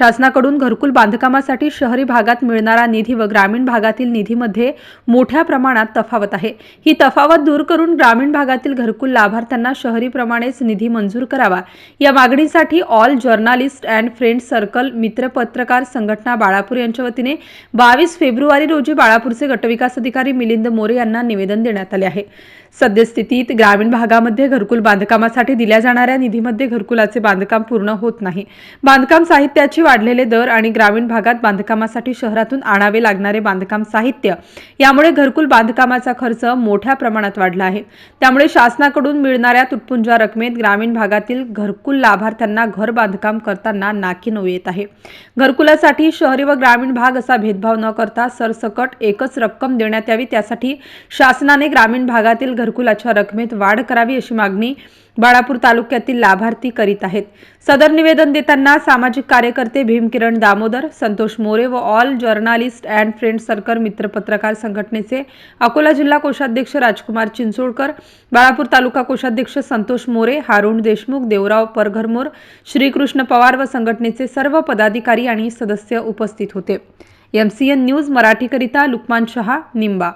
शासनाकडून घरकुल बांधकामासाठी शहरी भागात मिळणारा निधी व ग्रामीण भागातील निधीमध्ये मोठ्या प्रमाणात तफावत आहे. ही तफावत दूर करून ग्रामीण भागातील घरकुल लाभार्थ्यांना शहरीप्रमाणेच निधी मंजूर करावा. या मागणीसाठी all journalist and friend circle मित्र पत्रकार संघटना बाळापूर यांच्या वतीने बावीस फेब्रुवारी रोजी बाळापूरचे गटविकास अधिकारी मिलिंद मोरे यांना निवेदन देण्यात आले आहे. सद्यस्थितीत ग्रामीण भागामध्ये घरकुल बांधकामासाठी दिल्या जाणाऱ्या निधीमध्ये घरकुलाचे बांधकाम पूर्ण होत नाही. बांधकाम साहित्याचे वाढलेले दर आणि ग्रामीण भागात बांधकामासाठी शहरातून आणावे लागणारे बांधकाम साहित्य यामुळे घरकुल बांधकामाचा खर्च मोठ्या प्रमाणात वाढला आहे. त्यामुळे शासनाकडून मिळणाऱ्या तुटपुंजा रकमेत ग्रामीण भागातील घरकुल लाभार्थ्यांना घर बांधकाम करताना नाकी नऊ येत आहे. घरकुलासाठी शहरी व ग्रामीण भाग असा भेदभाव न करता सरसकट एकच रक्कम देण्यात यावी त्यासाठी शासनाने ग्रामीण भागातील घरकुलाच्या रकमेत वाढ करावी अशी मागणी बाळापूर तालुक्यातील लाभार्थी करीत आहेत. सदर निवेदन देताना सामाजिक कार्यकर्ते भीमकिरण दामोदर संतोष मोरे व all journalist and friend circle मित्र पत्रकार संघटनेचे अकोला जिल्हा कोषाध्यक्ष राजकुमार चिंचोळकर बाळापूर तालुका कोषाध्यक्ष संतोष मोरे हारुण देशमुख देवराव परघरमोर श्रीकृष्ण पवार व संघटनेचे सर्व पदाधिकारी आणि सदस्य उपस्थित होते. एम सी एन न्यूज मराठीकरिता लुकमान शहा निंबा.